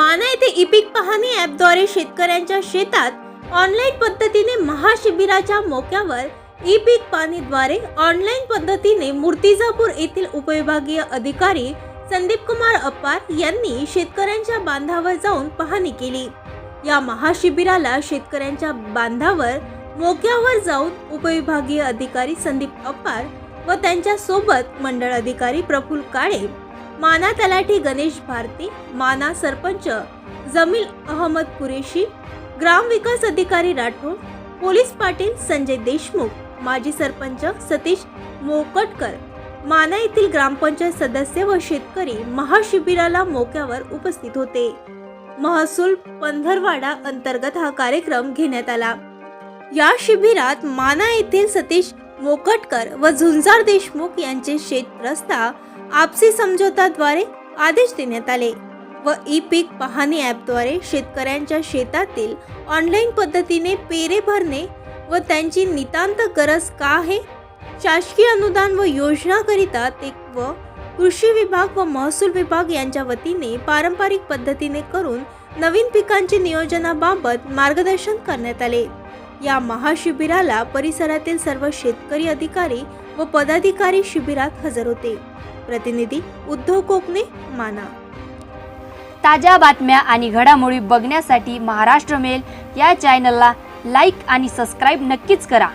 माना येथे ई पाहणी ॲपद्वारे शेतकऱ्यांच्या शेतात ऑनलाईन पद्धतीने महाशिबिराच्या मोक्यावर ई पीक पाणीद्वारे ऑनलाईन पद्धतीने मूर्तिजापूर येथील उपविभागीय अधिकारी संदीप कुमार अप्पार यांनी शेतकऱ्यांच्या बांधावर जाऊन पाहणी केली. या महाशिबिराला शेतकऱ्यांच्या बांधावर मोक्यावर जाऊन उपविभागीय अधिकारी संदीप अप्पार व त्यांच्यासोबत मंडळ अधिकारी प्रफुल्ल काळे माना तलाठी गणेश भारती माना सरपंच जमील अहमद कुरेशी ग्रामविकास अधिकारी राठोड पोलीस पाटील संजय देशमुख माजी सरपंच सतीश मोकटकर माना येथील ग्रामपंचायत सदस्य व शेतकरी महाशिबिराला मोक्यावर उपस्थित होते. महसूल पंधरवाडा अंतर्गत हा कार्यक्रम घेण्यात आला. या शिबिरात माना येथील सतीश मोकटकर व झुंजार देशमुख यांचे शेत प्रस्ताव आपसी समझोताद्वारे आदेश देण्यात आले व ई पीक पाहणी ॲपद्वारे शेतकऱ्यांच्या शेतातील ऑनलाईन पद्धतीने पेरे भरणे व त्यांची नितांत गरज का आहे? शासकीय अनुदान व योजनाकरिता ते व कृषी विभाग व महसूल विभाग यांच्या वतीने पारंपरिक पद्धतीने करून नवीन पिकांची नियोजनाबाबत मार्गदर्शन करण्यात आले. या महाशिबिराला परिसरातील सर्व शेतकरी अधिकारी व पदाधिकारी शिबिरात हजर होते. प्रतिनिधी उद्धव कोकणे माना. ताज्या बातम्या आणि घडामोडी बघण्यासाठी महाराष्ट्र मेल या चॅनलला लाईक आणि सबस्क्राईब नक्कीच करा.